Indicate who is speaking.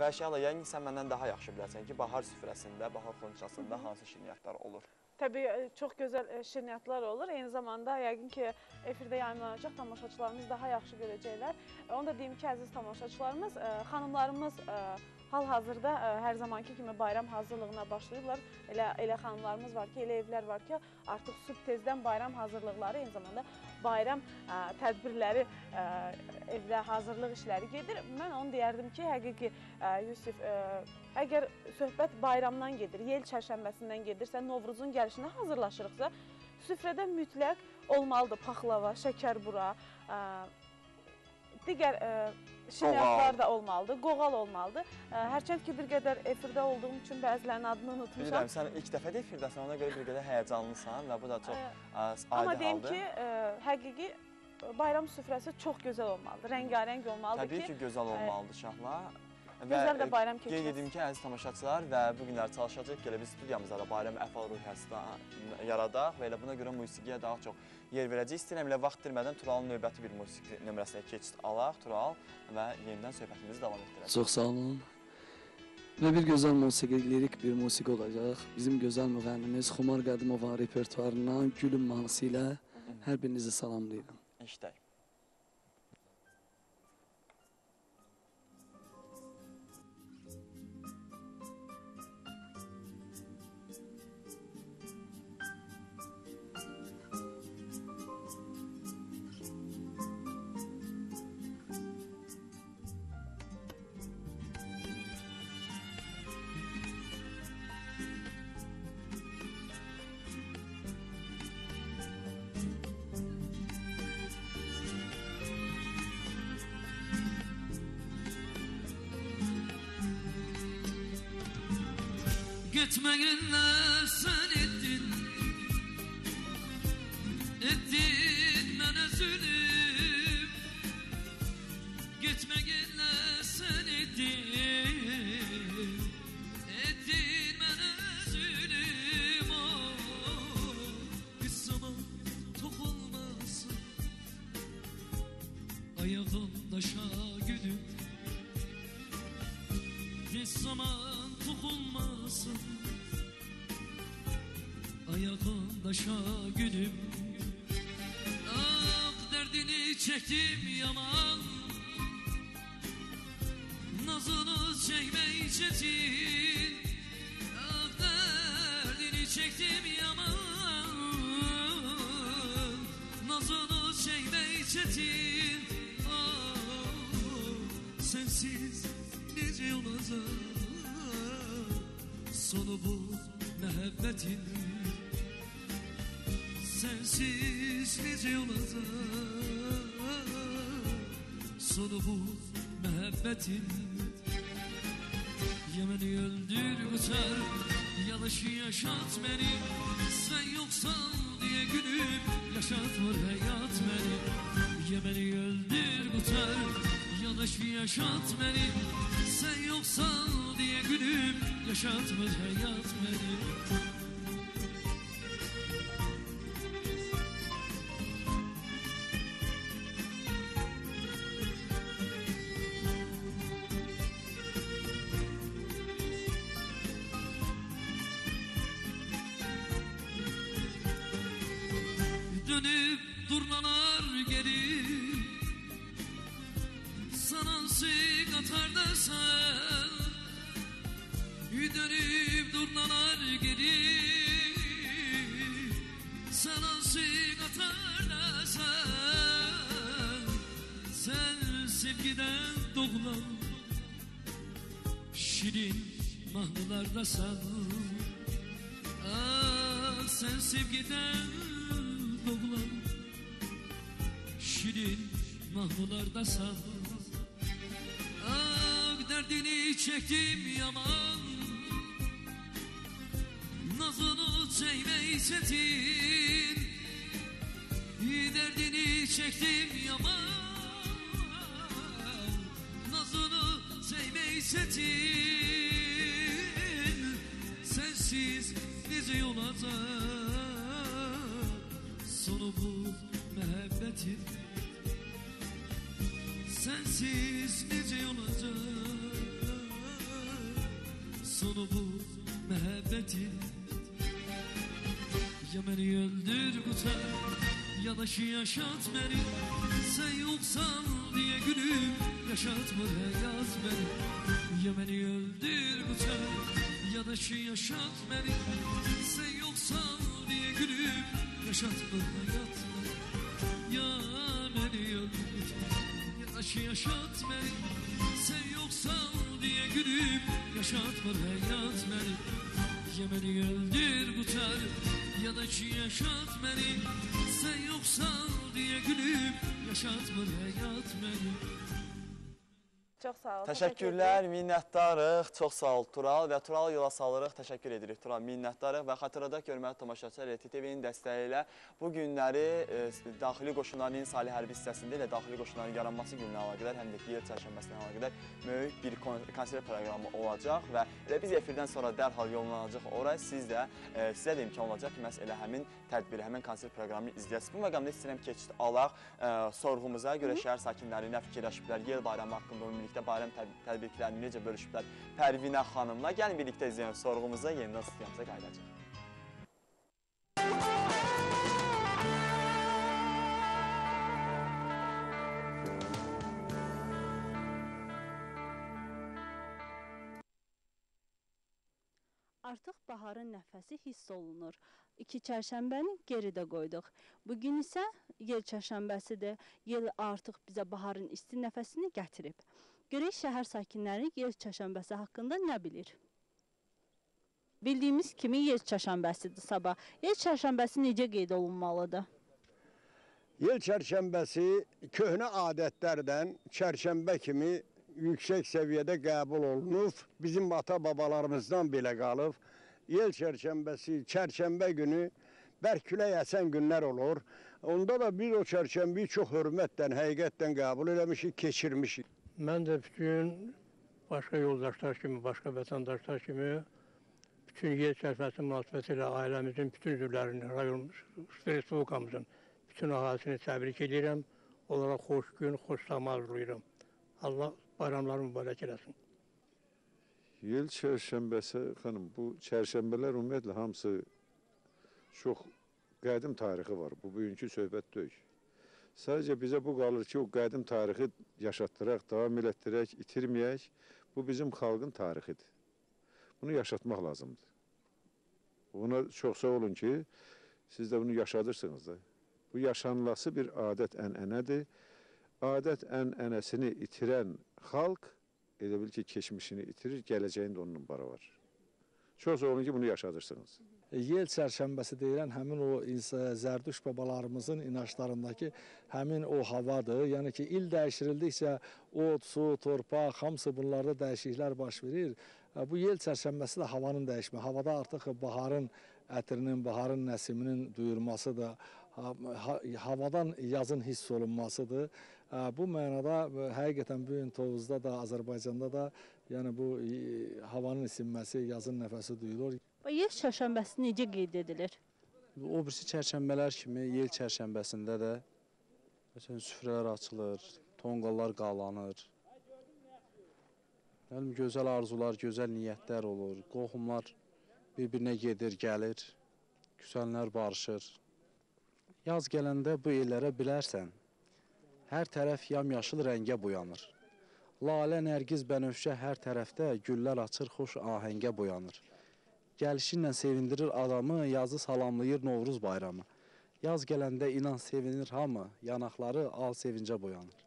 Speaker 1: Və Şəhla, yəqin ki, sən məndən daha yaxşı bilərsən ki, bahar süfrəsində, bahar xonçasında hansı şirniyyatlar olur.
Speaker 2: Təbii e, çox gözəl e, şirniyyatlar olur. Eyni zamanda yəqin ki, efirdə yayımlanacaq tamaşaçılarımız daha yaxşı görəcəklər. E, Onu da deyim ki, əziz tamaşaçılarımız, xanımlarımız hal-hazırda hər zamanki kimi bayram hazırlığına başlayıblar. Elə elə xanımlarımız var ki, elə evlər var ki, artıq sübh tezdən bayram hazırlıqları, eyni zamanda bayram tədbirləri evdə hazırlıq işləri gedir. Mən onu deyərdim ki, həqiqi Yusif, əgər söhbət bayramdan gedir, yel çərşənbəsindən gedirsə, Novruzun gəlişinə hazırlaşırıqsa, süfrədə mütləq olmalıdır paxlava, şəkər bura, ə, digər ə, şirniyyatlar da olmalıdır, qoğal olmalıdır. Ə, Hərçənd ki, bir qədər efirdə olduğum üçün bəzilərinin adını unutmuşam.
Speaker 1: Bilirəm, sən ilk dəfə də efirdəsən, ona görə bir qədər həyəcanlısan və bu da çox
Speaker 2: Ə,
Speaker 1: adi
Speaker 2: Amma deyim
Speaker 1: haldır.
Speaker 2: ki, ə, həqiqi ə, bayram süfrəsi çox gözəl olmalıdır, rəngarəng olmalıdır
Speaker 1: Təbii ki, gözəl olmalıdır şahla.
Speaker 2: Gözəl də bayram
Speaker 1: Qeyd
Speaker 2: keçməsi.
Speaker 1: edim ki, əziz tamaşaçılar və bu günlər çalışacağıq ki, elə biz studiyamızda da bayram əhval ruhiyyəsi də yaradaq və elə buna görə musiqiyə daha çox yer verəcəyik. İstəyirəm elə vaxt itirmədən Turalın növbəti bir musiqi nömrəsinə keçid alaq, Tural və yenidən söhbətimizi davam etdirək.
Speaker 3: Çox sağ olun. Və bir gözəl musiqi, lirik bir musiqi olacaq. Bizim gözəl müğənnimiz Xumar Qədimova repertuarından Gülüm mahnısı ilə hər birinizi salamlayıram.
Speaker 1: İşdək.
Speaker 4: Gitmeyenler sen ettin. Ettin bana zulüm Gitmeyenler sen ettin. Ettin bana zulüm oh, Bir zaman tok olmasın. Ayağımda şagülüm bir zaman dokunmasın Ayağında şagülüm Ah derdini çektim yaman. Nazını çekmeyi çetin Ah derdini çektim yaman. Nazını çekmeyi çetin Ah sensiz nece olacak. Sonu bu muhabbetin Sensiz nece olacak Sonu bu muhabbetin. Ya beni öldür uçar Yanlış yaşat beni. Sen yoksan diye gülüp Yaşatmır hayat beni. Ya beni öldür uçar Yanlış yaşat beni. Sen yoksan diye gülüp Yaşatmır hayat beni nasıl katar dersen Dönüp durnalar geri. Sen nasıl katar dersen Sen. Sevgiden doğulan Şirin mahnılarda sen. Ah sen sevgiden doğulan Şirin mahnılarda sen derdini çektim yaman. Nazını çekmeyi çetin Derdini çektim yaman. Nazını çekmeyi çetin Sensiz nece olacak Sonu bu muhabbetin Sensiz nece olacak sonu bu muhabbetin Ya beni öldür kurtar ya da şu yaşat beni Sen yoksan diye gülüm yaşatma ve yaz beni. Ya beni öldür kurtar ya da şu yaşat beni Sen yoksan diye gülüm yaşatma hayat beni. Ya beni öldür kurtar ya da şu yaşat beni Sen yoksan diye gülüp yaşatmır hayat beni. Ya beni öldür kurtar ya da ki yaşat beni. Sen yoksan diye gülüp yaşatmır hayat beni
Speaker 2: Çox sağ ol.
Speaker 1: Təşəkkürlər, minnətdarıq. Çox sağ ol Tural və Tural yola salırıq. Təşəkkür edirik Tural, minnətdarıq və xatırladaq görməli tamaşaçılar RTTV-nin dəstəyi ilə bu günləri e, daxili qoşunların Salih hərbi hissəsində ilə daxili qoşunların yaranması gününə əlaqədar, həm də ki, yer çərşənbəsinə əlaqədar böyük bir kon konsert proqramı olacaq və elə biz efirdən sonra dərhal yollanacaq ora. Siz də e, sizə də imkan olacaq ki, məhz elə həmin tədbiri, həmin konsert proqramını izləyəsiniz. Bu məqamda istəyirəm keçid alaq e, sorğumuza görə şəhər sakinləri nə fikirləşiblər, yel bayramı haqqında ümumilikdə bayram təb təbriklərini necə bölüşüblər Pərvinə xanımla. Gəlin birlikdə izləyək sorğumuza, yenidən studiyamıza qayıdacaq.
Speaker 5: Artıq baharın nəfəsi hiss olunur. İki çərşənbəni geridə qoyduq. Bu gün isə yel çərşənbəsidir. Yel artıq bizə baharın isti nəfəsini gətirib. Görək şəhər sakinləri yel çərşənbəsi haqqında nə bilir? Bildiyimiz kimi yel çərşənbəsidir sabah. Yel çərşənbəsi necə qeyd olunmalıdır?
Speaker 6: Yel çərşənbəsi köhnə adətlərdən çərşənbə kimi yüksək səviyyədə qəbul olunub. Bizim ata-babalarımızdan belə qalıb. Yel çərşənbəsi, çərşənbə günü bərk külək əsən günlər olur. Onda da biz o çərşənbəyi çox hörmətlə, həqiqətlə qəbul eləmişik, keçirmişik.
Speaker 7: Mən də bütün başqa yoldaşlar kimi, başqa vətəndaşlar kimi bütün yer çərfəsi münasibəti ilə ailəmizin bütün üzvlərini, rayon respublikamızın bütün əhalisini təbrik edirəm. Onlara xoş gün, xoş zaman arzulayıram. Allah bayramları mübarək eləsin.
Speaker 8: Yıl çərşənbəsi, xanım, bu çərşənbələr ümumiyyətlə hamısı çox qədim tarixi var. Bu bugünkü söhbət deyil. Sadəcə bizə bu qalır ki, o qədim tarixi yaşatdıraq, davam elətdirək, itirməyək. Bu bizim xalqın tarixidir. Bunu yaşatmaq lazımdır. Buna çox sağ olun ki, siz də bunu yaşadırsınız da. Bu yaşanılası bir adət ənənədir. Adət ənənəsini itirən xalq elə bil ki, keçmişini itirir, gələcəyində onunla bara var. Çox sağ olun ki, bunu yaşadırsınız.
Speaker 9: Yel çərşənbəsi deyilən həmin o ins- zərdüş babalarımızın inançlarındakı həmin o havadır. Yəni ki, il dəyişirildikcə od, su, torpaq, hamısı bunlarda dəyişikliklər baş verir. Bu yel çərşənbəsi də havanın dəyişmə. Havada artıq baharın ətrinin, baharın nəsiminin duyulması da ha- ha- havadan yazın hiss olunmasıdır. Ə, Bu mənada həqiqətən bu gün Tovuzda da, Azərbaycanda da yəni bu e, havanın isinməsi, yazın nəfəsi duyulur.
Speaker 5: Və yel çərşənbəsi necə qeyd edilir?
Speaker 9: O birisi çərşənbələr kimi yel çərşənbəsində də məsələn süfrələr açılır, tonqallar qalanır. Yəni gözəl arzular, gözəl niyyətlər olur, qohumlar bir-birinə gedir, gəlir, küsənlər barışır. Yaz gələndə bu illərə bilərsən, hər tərəf yamyaşıl rəngə boyanır. Lalə, nərgiz, bənövşə hər tərəfdə güllər açır, xoş ahəngə boyanır. Gəlişinlə sevindirir adamı, yazı salamlayır Novruz bayramı. Yaz gələndə inan sevinir hamı, yanaqları al sevincə boyanır.